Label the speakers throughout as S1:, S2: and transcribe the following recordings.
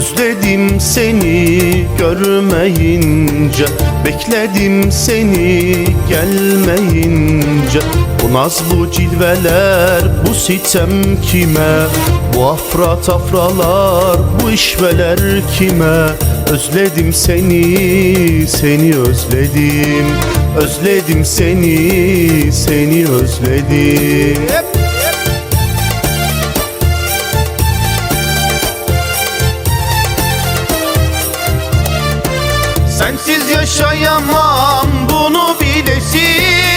S1: Özledim seni görmeyince Bekledim seni gelmeyince. Bu naz bu cilveler bu sitem kime? Bu afra tafralar bu işveler kime? Özledim seni seni özledim. Özledim seni seni özledim Sensiz yaşayamam bunu bilesin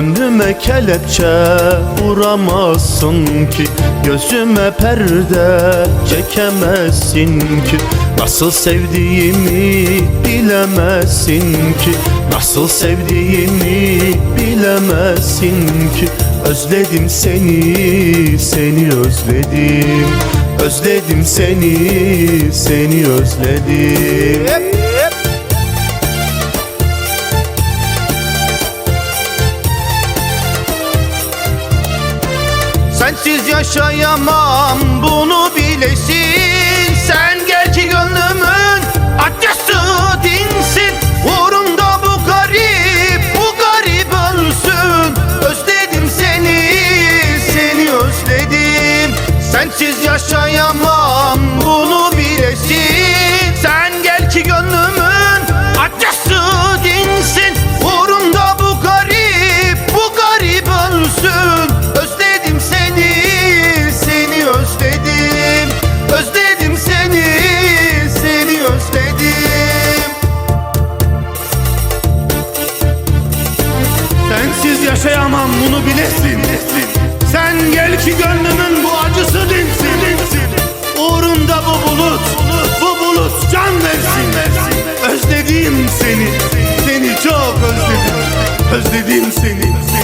S1: Gönlüme kelepçe vuramazsın ki. Gözüme perde çekemezsin ki. Nasıl sevdiğimi bilemezsin ki. Nasıl sevdiğimi bilemezsin ki. Özledim seni, seni özledim. Özledim seni, seni özledim Sensiz yaşayamam bunu bilesin. Sen gel ki gönlümün acısı dinsin. Uğrumda bu garip, bu garip ölsün. Özledim seni, seni özledim. Sensiz yaşayamam
S2: yaşayamam bunu bilesin Sen gel ki gönlümün bu acısı dinsin. Uğrunda bu bulut, bu bulut can versin. Özlediğim seni, seni çok özledim. Özlediğim seni, seni